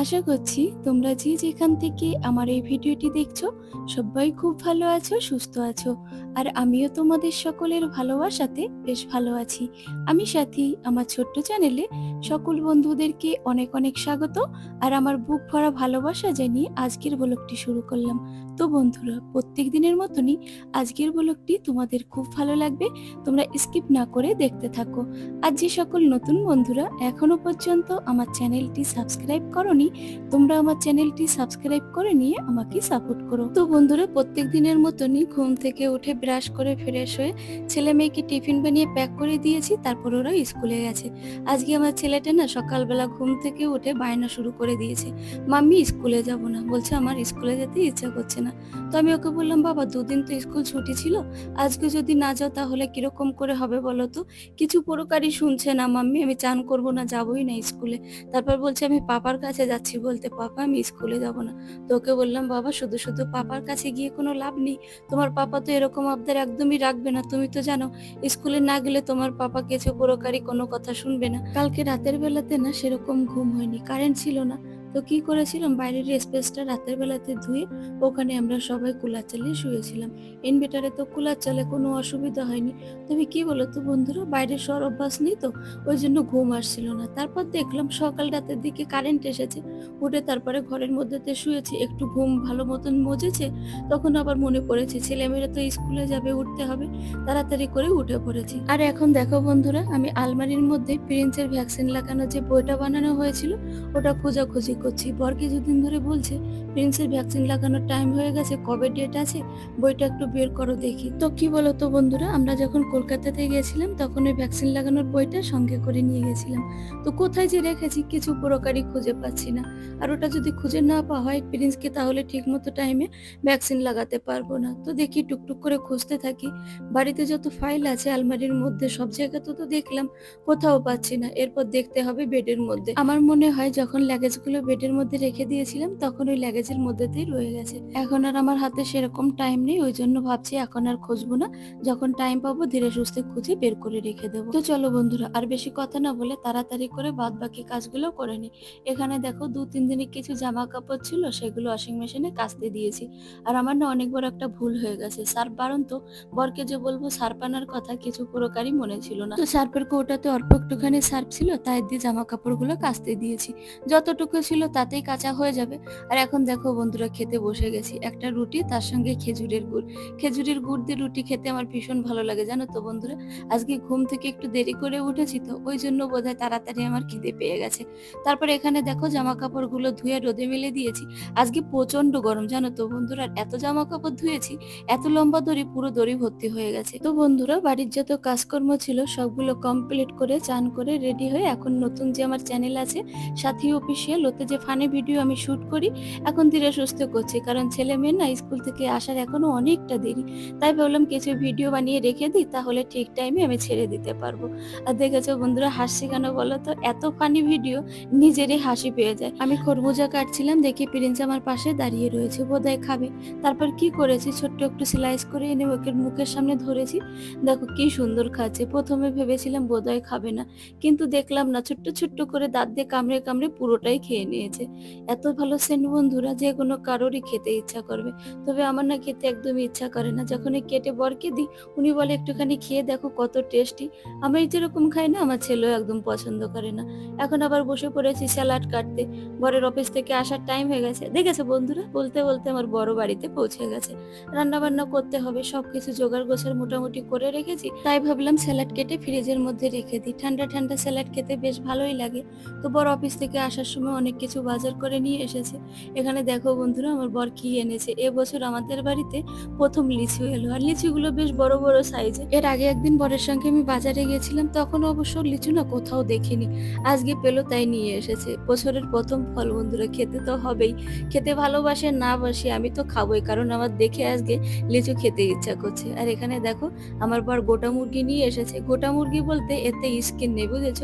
আশা করছি তোমরা যে যেখান থেকে আমার এই ভিডিওটি দেখছ, সবাই খুব ভালো আছো, সুস্থ আছো। আর আমিও তোমাদের সকলের ভালোবাসাতে বেশ ভালো আছি। আমি সাথী, আমার ছোট্ট চ্যানেলে সকল বন্ধুদেরকে অনেক অনেক স্বাগত। আর আমার বুক ভরা ভালোবাসা জানিয়ে আজকের ব্লগটি শুরু করলাম। তো বন্ধুরা, প্রত্যেক দিনের মতনই আজকের ব্লগটি তোমাদের খুব ভালো লাগবে। তোমরা স্কিপ না করে দেখতে থাকো। আর যে সকল নতুন বন্ধুরা এখনও পর্যন্ত আমার চ্যানেলটি সাবস্ক্রাইব করনি তোমরা আমার চ্যানেলটি সাবস্ক্রাইব করে নিয়ে আমাকে সাপোর্ট করো। তো বন্ধুরা, প্রত্যেক দিনের মতনই ঘুম থেকে উঠে ব্রাশ করে ফ্রেশ হয়ে ছেলে মেয়েকে টিফিন বানিয়ে প্যাক করে দিয়েছি, তারপর ওরা স্কুলে গেছে। আজকে আমার ছেলেটা না সকালবেলা ঘুম থেকে উঠে বায়না শুরু করে দিয়েছে। মাম্মি, স্কুলে যাব না। বলছে, আমার স্কুলে যেতে ইচ্ছা করছে না। তো আমি ওকে বললাম, বাবা, দুদিন তো স্কুল ছুটি ছিল। আজকে যদি না যাও তাহলে কীরকম করে হবে বলো তো? কিছু পুরোকারই শুনছে না মাম্মি, আমি চান করব না, যাবই না স্কুলে। তারপর বলছে, আমি পাপার কাছে যাচ্ছি বলতে, পাপা, আমি স্কুলে যাব না। তোকে বললাম, বাবা, শুধু শুধু পাপার কাছে গিয়ে কোনো লাভ নেই। তোমার পাপা তো এরকম আবদার একদমই রাখবে না। তুমি তো জানো, স্কুলে না গেলে তোমার পাপা কিছু পুরোকারই কোনো কথা শুনবে না। কালকে রাতের বেলাতে না সেরকম ঘুম হয়নি, কারেন্ট ছিল না। তো কি করেছিলাম? বাইরের স্পেসটা রাতের বেলাতে ধুয়ে ওখানে আমরা সবাই কুলার চালিয়ে শুয়েছিলাম। ইনভার্টারে তো কুলার চালে কোনো অসুবিধা হয়নি। তবে কি বলো তো বন্ধুরা বাইরের শহর অভ্যাস নেই তো, ওই জন্য ঘুম আসছিল না। তারপর দেখলাম সকাল রাতের দিকে কারেন্ট এসেছে। উঠে তারপরে ঘরের মধ্যেতে শুয়েছি, একটু ঘুম ভালো মতন মজেছে। তখন আবার মনে পড়েছে, ছেলেমেয়েরা তো স্কুলে যাবে, উঠতে হবে। তাড়াতাড়ি করে উঠে পড়েছি। আর এখন দেখো বন্ধুরা, আমি আলমারির মধ্যে প্রিন্সের ভ্যাকসিন লাগানো যে বইটা বানানো হয়েছিল, ওটা খোঁজাখুঁজি করছি। বর কিছুদিন ধরে বলছে প্রিন্সের ভ্যাকসিন লাগানোর টাইম হয়ে গেছে, কবে ডেট আছে? বইটা একটু বের করো দেখি। তো কি বলো তো বন্ধুরা, আমরা যখন কলকাতাতে গিয়েছিলাম তখন ওই ভ্যাকসিন লাগানোর বইটা সঙ্গে করে নিয়ে গেছিলাম। তো কোথায় যে রেখেছি, কিছু পুরোকারই খুঁজে পাচ্ছি না। আর ওটা যদি খুঁজে না পাওয়া হয় প্রিন্সকে তাহলে ঠিক মতো টাইমে ভ্যাকসিন লাগাতে পারব না। তো দেখি, টুকটুক করে খুঁজতে থাকি। বাড়িতে যত ফাইল আছে, আলমারির মধ্যে, সব জায়গাতে তো দেখলাম, কোথাও পাচ্ছি না। এরপর দেখতে হবে বেডের মধ্যে। আমার মনে হয়, যখন লাগেজগুলো বেডের মধ্যে রেখে দিয়েছিলাম, তখন ওই লাগেজের মধ্যেতেই রয়ে গেছে। এখন আর আমার হাতে সেরকম টাইম নেই, ওই জন্য ভাবছি এখন আর খুঁজবো না। যখন টাইম পাবো, ধীরে সুস্থে খুঁজে বের করে রেখে দেবো। তো চলো বন্ধুরা, আর বেশি কথা না বলে তাড়াতাড়ি করে বাদ বাকি কাজগুলো করে নি। এখানে দেখো, দু তিন দিনে কিছু জামা কাপড় ছিল, সেগুলো ওয়াশিং মেশিনে কাচতে দিয়েছি। আর আমার না অনেক বড় একটা ভুল হয়ে গেছে। সার্ফ বারণ তো, বরকে যে বলব সার্ফ আনার কথা কিছু পুরোকারই মনে ছিল না। তো সার্ফের কৌটাতে অল্প একটুখানি সার্ফ ছিল, তাই দিয়ে জামা কাপড়গুলো কাচতে দিয়েছি। যতটুকু ছিল তাতেই কাঁচা হয়ে যাবে। আর এখন দেখো বন্ধুরা, খেতে বসে গেছি। একটা রুটি, তার সঙ্গে খেজুরের গুড়। খেজুরের গুড় দিয়ে রুটি খেতে আমার ভীষণ ভালো লাগে, জানো তো বন্ধুরা? আজকে ঘুম থেকে একটু দেরি করে উঠেছি তো, ওই জন্য বোধহয় তাড়াতাড়ি আমার খিদে পেয়ে গেছে। তারপর এখানে দেখো জামা কাপড়গুলো ধুয়ে রোদে মেলে দিয়েছি। আজকে প্রচণ্ড গরম, জানো তো বন্ধুরা? এত জামা কাপড় ধুয়েছি, এত লম্বা দড়ি, পুরো দড়ি ভর্তি হয়ে গেছে। তো বন্ধুরা, বাড়ির যত কাজকর্ম ছিল, সবগুলো কমপ্লিট করে, চান করে রেডি হয়ে এখন নতুন যে আমার চ্যানেল আছে, সাথী অফিসিয়াল ওতে যে ফানি ভিডিও আমি শ্যুট করি, এখন ধীরে সুস্থ করছি। কারণ ছেলে মেয়ে না স্কুল থেকে আসার এখনও অনেকটা দেরি। তাই ভাবলাম কিছু ভিডিও বানিয়ে রেখে দিই, তাহলে ঠিক টাইমে আমি ছেড়ে দিতে পারব। আর দেখেছ বন্ধুরা হাসি কেন বলো তো? এত ফানি ভিডিও নিজেরই হাসি পেয়ে যায়। আমি খরমুজা কাটছিলাম, দেখি প্রিন্স আমার পাশে দাঁড়িয়ে রয়েছে, বোধহয় খাবে। তারপর কি করেছি? ছোট্ট একটু স্লাইস করে এনে ওকে মুখের সামনে ধরেছি। দেখো কি সুন্দর খাচ্ছে। প্রথমে ভেবেছিলাম বোধহয় খাবে না। কিন্তু দেখলাম না, ছোট্ট ছোট্ট করে দাঁত দিয়ে কামড়ে কামড়ে পুরোটাই খেয়ে নিয়েছে এত ভালো সেন্ট বন্ধুরা যে কোনো কারোরই খেতে ইচ্ছা করবে। তবে আমার না খেতে একদমই ইচ্ছা করে না। যখন কেটে বরকে দিই, উনি বলে, একটুখানি খেয়ে দেখো কত টেস্টি। আমি যেরকম খাই না, আমার ছেলেও একদম পছন্দ করে না। এখন আবার বসে পড়েছি স্যালাড কাটতে। বরের অফিস থেকে আসার টাইম হয়ে গেছে। দেখেছে বন্ধুরা? বলতে বলতে আমার বড় বাড়িতে পৌঁছে গেছে। রান্না বান্না করতে হবে, সবকিছু জোগাড় গোছার মোটামুটি করে রেখেছি। তাই ভাবলাম স্যালাড কেটে ফ্রিজের মধ্যে রেখে দিই। ঠান্ডা ঠান্ডা স্যালাড খেতে বেশ ভালোই লাগে। তো বড় অফিস থেকে আসার সময় অনেক কিছু বাজার করে নিয়ে এসেছে। এখানে দেখো বন্ধুরা, আমার বর কি এনেছে। এবছর আমাদের বাড়িতে প্রথম লিচু এলো। আর লিচুগুলো বেশ বড় বড় সাইজে এর আগে একদিন বরের সঙ্গে আমি বাজারে গেছিলাম, তখন অবশ্য লিচু না কোথাও দেখিনি। আজকে পেল, তাই নিয়ে এসেছে। বছরের প্রথম ফল বন্ধুরা, খেতে তো হবেই। খেতে ভালোবাসে না বাসি, আমি তো খাবোই, কারণ আমার দেখে আজকে লিচু খেতে ইচ্ছা করছে। আর এখানে দেখো, আমার বর গোটা মুরগি নিয়ে এসেছে। গোটা মুরগি বলতে এতে স্কিন নেই, বুঝেছ?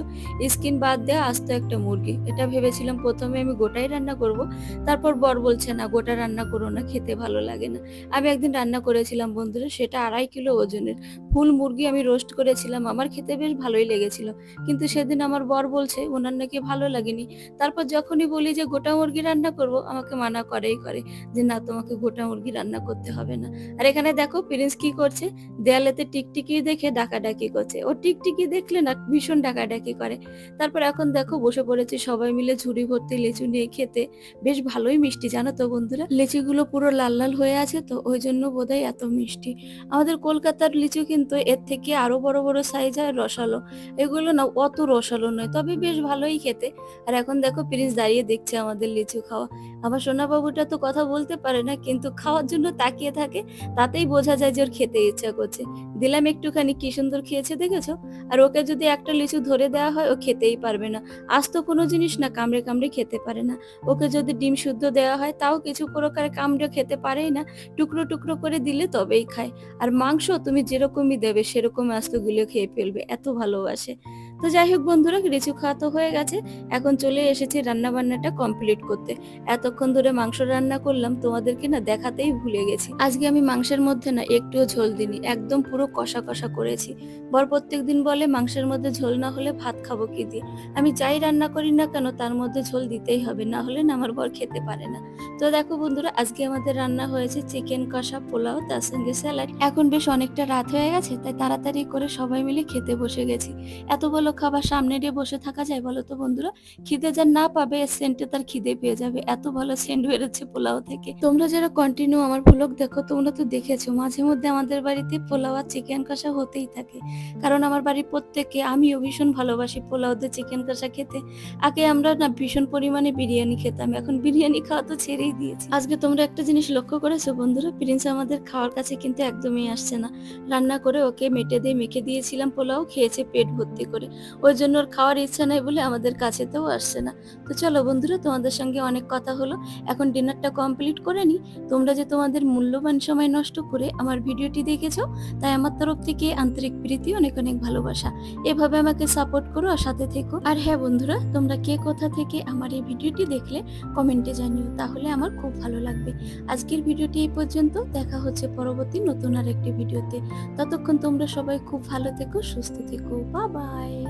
স্কিন বাদ দেওয়া আস্ত একটা মুরগি। এটা ভেবেছিলাম প্রথমে প্রথমে আমি গোটাই রান্না করব। তারপর বর বলছে, না, গোটা রান্না করো না, খেতে ভালো লাগে না। আমি একদিন রান্না করেছিলাম, বন্ধুরা, সেটা আড়াই কিলো ওজনের। ফুল মুরগি আমি রোস্ট করেছিলাম, আমার খেতে বেশ ভালোই লেগেছিল। কিন্তু সেদিন আমার বর বলছে, ওনার নাকি ভালো লাগেনি। তারপর যখনই বলি যে, গোটা মুরগি রান্না করব, আমাকে মানা করেই করে যে, না, তোমাকে গোটা মুরগি রান্না করতে হবে না। আর এখানে দেখো, প্রিন্স কি করছে, দেয়ালেতে টিকটিকি দেখে ডাকাডাকি করছে। ও টিকটিকি দেখলে না, ভীষণ ডাকাডাকি করে। তারপর এখন দেখো, বসে পড়েছি সবাই মিলে ঝুড়ি ভর্তি লিচু নিয়ে খেতে বেশ ভালোই মিষ্টি, জানো তো বন্ধুরা? লিচুগুলো পুরো লাল লাল হয়ে আছে তো ওই জন্য বোধহয় এত মিষ্টি। আমাদের কলকাতার লিচু কিন্তু এর থেকে আরও বড় বড় সাইজ হয় রসালো। এগুলো না অত রসালো নয়, তবে বেশ ভালোই খেতে। আর এখন দেখো প্রিন্স দাঁড়িয়ে দেখছে আমাদের লিচু খাওয়া। আমার সোনা বাবুটা তো কথা বলতে পারে না, কিন্তু খাওয়ার জন্য তাকিয়ে থাকে, তাতেই বোঝা যায় যে ওর খেতে ইচ্ছা করছে। দিলাম একটুখানি, কি সুন্দর খেয়েছে দেখেছ? আর ওকে যদি একটা লিচু ধরে দেওয়া হয়, ও খেতেই পারবে না। আজ তো কোনো জিনিস না, কামড়ে কামড়ে খেতে পারে না। ওকে যদি ডিম শুদ্ধ দেওয়া হয়, তাও কিছু প্রকারে কামড়ে খেতে পারেই না। টুকরো টুকরো করে দিলে তবেই খায়। আর মাংস তুমি যেরকমই দেবে, সেরকম আস্তগুলো খেয়ে ফেলবে। এত ভালোবাসে। তো যাই হোক বন্ধুরা লিচু খাওয়া তো হয়ে গেছে। এখন চলে এসেছি রান্না বান্নাটা কমপ্লিট করতে। এতক্ষণ ধরে মাংস রান্না করলাম, তোমাদেরকে না দেখাতেই ভুলে গেছি। আজকে আমি মাংসের মধ্যে না একটুও ঝোল দিইনি, একদম পুরো কষা কষা করেছি। বর প্রত্যেক দিন বলে, মাংসের মধ্যে ঝোল না হলে ভাত খাব কি দিয়ে? আমি যাই রান্না করি না কেন, তার মধ্যে ঝোল দিতেই হবে, না হলে না আমার বর খেতে পারে না। তো দেখো বন্ধুরা, আজকে আমাদের রান্না হয়েছে চিকেন কষা, পোলাও, তার সঙ্গে স্যালাড। এখন বেশ অনেকটা রাত হয়ে গেছে, তাই তাড়াতাড়ি করে সবাই মিলে খেতে বসে গেছি। এত বলো খাবার সামনে দিয়ে বসে থাকা যায় বলো তো বন্ধুরা? খিদে যা না পাবে সেন্টে তার খিদে পেয়ে যাবে। এত ভালো সেন্ট বেরোচ্ছে পোলাও থেকে। তোমরা যারা কন্টিনিউ আমার ভ্লগ দেখো, তোমরা তো দেখেছ, মাঝে মধ্যে আমাদের বাড়িতে পোলাও আর চিকেন কষা হতেই থাকে। কারণ আমার বাড়ির প্রত্যেকে আমিও ভীষণ ভালোবাসি পোলাও দিয়ে চিকেন কষা খেতে। আগে আমরা না ভীষণ পরিমাণে বিরিয়ানি খেতাম, এখন বিরিয়ানি খাওয়া তো ছেড়েই দিয়েছি। আজকে তোমরা একটা জিনিস লক্ষ্য করেছ বন্ধুরা? প্রিন্স আমাদের খাওয়ার কাছে কিন্তু একদমই আসছে না। রান্না করে ওকে মেটে দিয়ে মেখে দিয়েছিলাম পোলাও, খেয়েছে পেট ভর্তি করে। ওই জন্য ওর খাওয়ার ইচ্ছা নাই বলে আমাদের কাছেতেও আসছে না। তো চলো বন্ধুরা, তোমাদের সঙ্গে অনেক কথা হলো। এখন ডিনারটা কমপ্লিট করে নি। তোমরা যে তোমাদের মূল্যবান সময় নষ্ট করে আমার ভিডিওটি দেখেছ, তাই আমার তরফ থেকে আন্তরিক প্রীতি, অনেক অনেক ভালোবাসা। এভাবে আমাকে সাপোর্ট করো আর সাথে থেকো। আর হ্যাঁ বন্ধুরা, তোমরা কে কোথা থেকে আমার এই ভিডিওটি দেখলে কমেন্টে জানিও, তাহলে আমার খুব ভালো লাগবে। আজকের ভিডিওটি এই পর্যন্ত, দেখা হচ্ছে পরবর্তী নতুন আর একটি ভিডিওতে। ততক্ষণ তোমরা সবাই খুব ভালো থেকো, সুস্থ থেকো। বা বাই